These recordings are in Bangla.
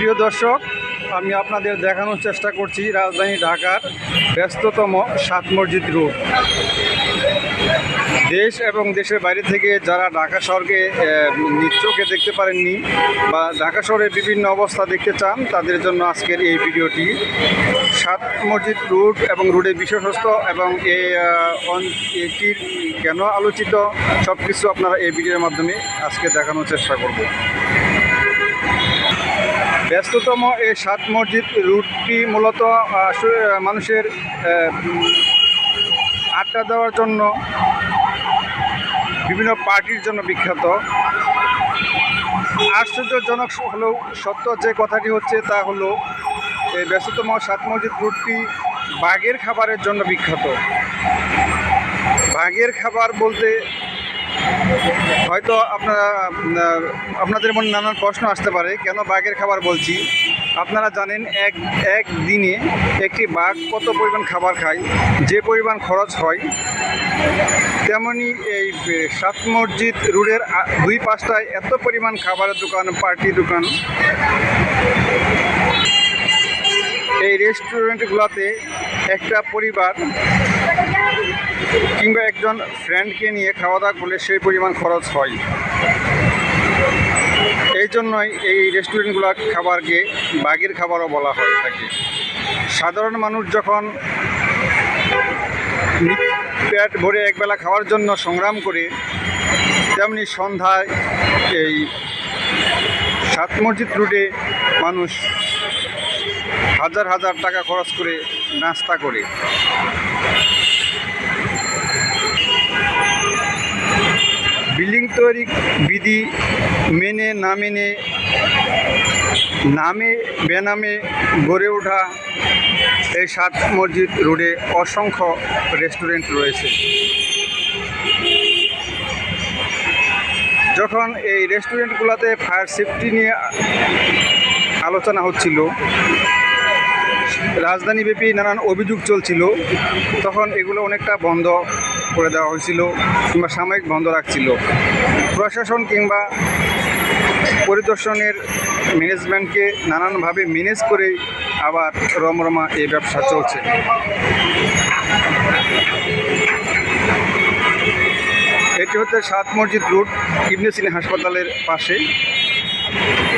প্রিয় দর্শক আমি আপনাদের দেখানোর চেষ্টা করছি রাজধানী ঢাকার ব্যস্ততম সাত মসজিদ রোড। দেশ এবং দেশের বাইরে থেকে যারা ঢাকা শহরকে আহ, দেখতে পারেননি বা ঢাকা শহরের বিভিন্ন অবস্থা দেখতে চান তাদের জন্য আজকের এই ভিডিওটি। সাত মসজিদ রুট এবং রুটের বিশেষত্ব এবং এটির কেন আলোচিত সব কিছু আপনারা এই ভিডিওর মাধ্যমে আজকে দেখানোর চেষ্টা করব। ব্যস্ততম এই সাত মসজিদ রুটটি মূলত মানুষের আড্ডা দেওয়ার জন্য বিভিন্ন পার্টির জন্য বিখ্যাত। আশ্চর্যজনক হলেও সত্য যে কথাটি হচ্ছে তা হলো, এই ব্যস্ততম সাত মসজিদ রুটটি বাঘের খাবারের জন্য বিখ্যাত। বাঘের খাবার বলতে হয়তো আপনারা আপনাদের মনে নানান প্রশ্ন আসতে পারে, কেন বাঘের খাবার বলছি? আপনারা জানেন, এক এক দিনে একটি বাঘ কত পরিমাণ খাবার খায়, যে পরিমাণ খরচ হয়, তেমনি এই সাত মসজিদ রোডের দুই পাঁচটায় এত পরিমাণ খাবারের দোকান, পার্টি দোকান। এই রেস্টুরেন্টগুলোতে একটা পরিবার কিংবা একজন ফ্রেন্ডকে নিয়ে খাওয়া দাওয়া করলে সেই পরিমাণ খরচ হয়। এই জন্যই এই রেস্টুরেন্টগুলো খাবারকে বাঘের খাবারও বলা হয় থাকে। সাধারণ মানুষ যখন পেট ভরে একবেলা খাওয়ার জন্য সংগ্রাম করে, তেমনি সন্ধ্যায় এই সাত মসজিদ রুটে মানুষ হাজার হাজার টাকা খরচ করে নাস্তা করে। তৈরি বিধি মেনে না মেনে, নামে বেনামে গড়ে ওঠা এই সাত মসজিদ রোডে অসংখ্য রেস্টুরেন্ট রয়েছে। যখন এই রেস্টুরেন্টগুলোতে ফায়ার সেফটি নিয়ে আলোচনা হচ্ছিল রাজধানীব্যাপী নানান অভিযোগ চলছিল। তখন এগুলো অনেকটা বন্ধ করে দেওয়া হয়েছিল কিংবা সাময়িক বন্ধ রাখছিল। প্রশাসন কিংবা পরিদর্শনের ম্যানেজমেন্টকে নানানভাবে ম্যানেজ করে আবার রমরমা এই ব্যবসা চলছে। এটি হচ্ছে সাত মসজিদ রুট ইবনে সিনে হাসপাতালের পাশে,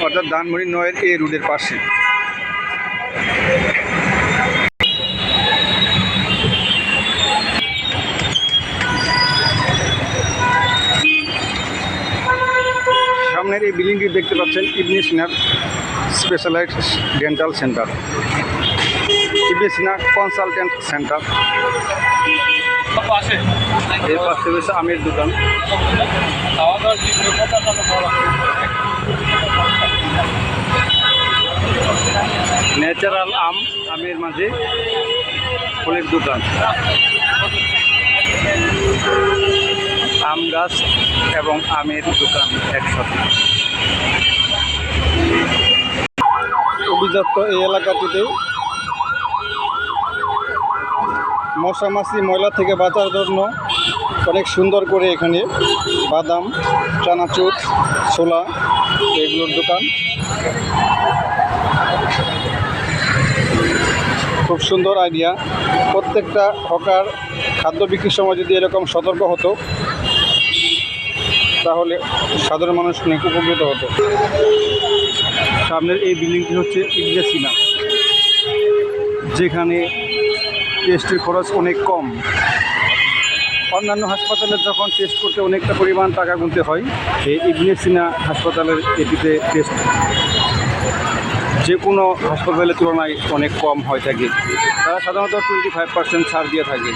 অর্থাৎ ধানমণি নয়ের এই রুটের পাশে সামনের এই বিল্ডিংটি দেখতে পাচ্ছেন ইবনে সিনার specialised dental centre. Ibne Sina consultant centre. এর পাশে রয়েছে আমের দোকান। ন্যাচারাল আম, আমের মাঝে ফলের দোকান। আম গাছ এবং আমের দোকান একসাথে। অভিজাত এই এলাকাটিতে মশা মাছি, ময়লা থেকে বাঁচার জন্য অনেক সুন্দর করে এখানে বাদাম, চানাচুর, ছোলা এগুলোর দোকান। খুব সুন্দর আইডিয়া। প্রত্যেকটা হকার খাদ্য বিক্রির সময় যদি এরকম সতর্ক হতো তাহলে সাধারণ মানুষ অনেক উপকৃত হতো। সামনের এই বিল্ডিংটি হচ্ছে ইবনে সিনা যেখানে টেস্টের খরচ অনেক কম। অন্যান্য হাসপাতালে যখন টেস্ট করতে অনেকটা পরিমাণ টাকা গুনতে হয় এই ইবনে সিনা হাসপাতালের এটিতে টেস্ট যে কোনো হাসপাতালের তুলনায় অনেক কম হয়ে থাকে। তারা সাধারণত টোয়েন্টি ফাইভ পার্সেন্ট ছাড় দিয়ে থাকে।